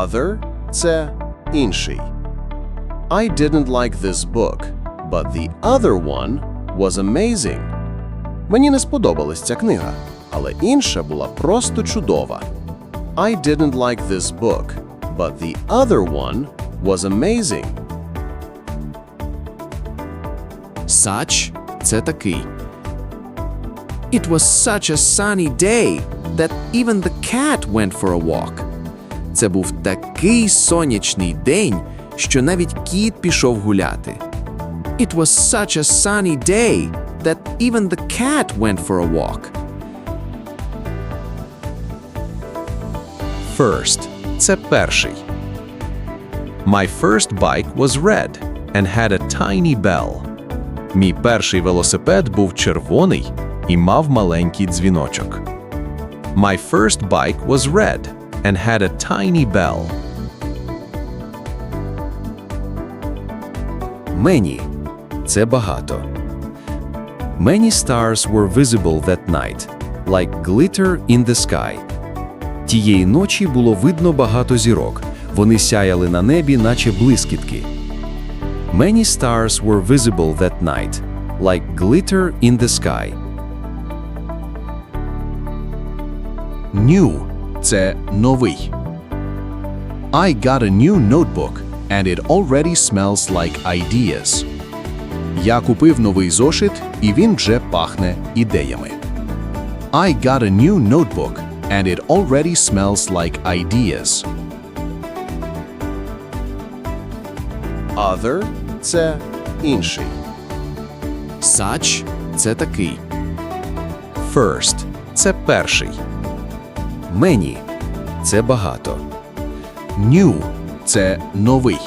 Other – це інший. I didn't like this book, but the other one was amazing. Мені не сподобалась ця книга, але інша була просто чудова. I didn't like this book, but the other one was amazing. Such – це такий. It was such a sunny day that even the cat went for a walk. Це був такий сонячний день, що навіть кіт пішов гуляти. It was such a sunny day that even the cat went for a walk. First – це перший. My first bike was red and had a tiny bell. Мій перший велосипед був червоний і мав маленький дзвіночок. My first bike was red and had a tiny bell. Many – це багато. Many stars were visible that night, like glitter in the sky. Тієї ночі було видно багато зірок. Вони сяяли на небі, наче блискітки. Many stars were visible that night, like glitter in the sky. New – це новий. I got a new notebook, and it already smells like ideas. Я купив новий зошит, і він вже пахне ідеями. I got a new notebook, and it already smells like ideas. Other – це інший. Such – це такий. First – це перший. Many – це багато. New – це новий.